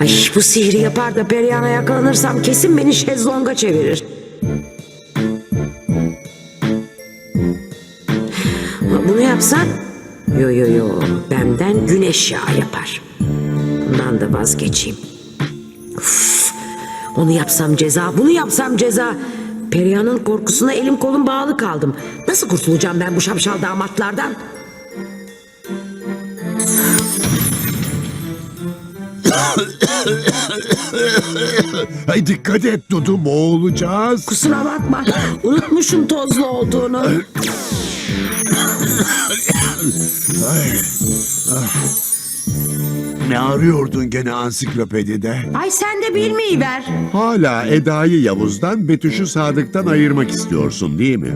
Ay bu sihri yapar da Perihan'a yakalanırsam kesin beni şezlonga çevirir. Bunu yapsan yo yo yo benden güneş yağı yapar. Bundan da vazgeçeyim. Uf, onu yapsam ceza, bunu yapsam ceza. Perihan'ın korkusuna elim kolum bağlı kaldım. Nasıl kurtulacağım ben bu şapşal damatlardan? Ay dikkat et Dudu boğulacağız. Kusura bakma. Unutmuşum tozlu olduğunu. Ne arıyordun gene ansiklopedide? Ay sen de bilmeyi ver. Hala Eda'yı Yavuz'dan, Betüş'ü Sadık'tan ayırmak istiyorsun değil mi?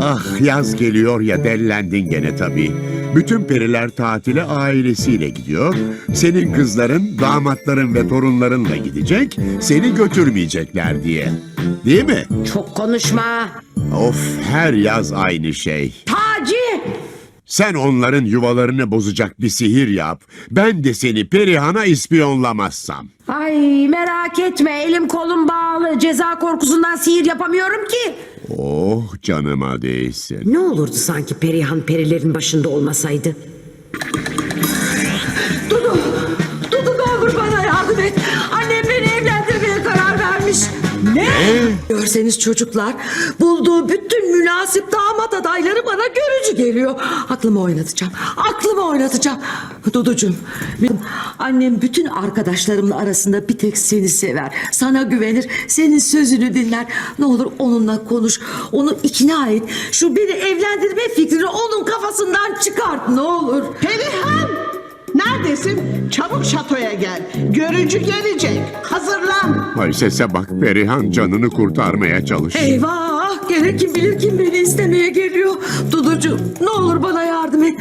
Ah yaz geliyor ya dellendin gene tabii. Bütün periler tatile ailesiyle gidiyor. Senin kızların, damatların ve torunlarınla gidecek. Seni götürmeyecekler diye. Değil mi? Çok konuşma. Of her yaz aynı şey. Taci! Sen onların yuvalarını bozacak bir sihir yap. Ben de seni Perihan'a ispiyonlamazsam. Ay merak etme elim kolum bağlı. Ceza korkusundan sihir yapamıyorum ki. Oh canıma değsin. Ne olurdu sanki Perihan perilerin başında olmasaydı? Görseniz çocuklar, bulduğu bütün münasip damat adayları bana görücü geliyor. Aklımı oynatacağım, aklımı oynatacağım. Duducuğum, annem bütün arkadaşlarımla arasında bir tek seni sever. Sana güvenir, senin sözünü dinler. Ne olur onunla konuş, onu ikna et. Şu beni evlendirme fikrini onun kafasından çıkart ne olur. Perihan! Neredesin? Çabuk şatoya gel. Görücü gelecek. Hazırlan. Ay sese bak Perihan canını kurtarmaya çalışıyor. Eyvah! Gene kim bilir kim beni istemeye geliyor. Duducuğum ne olur bana yardım et.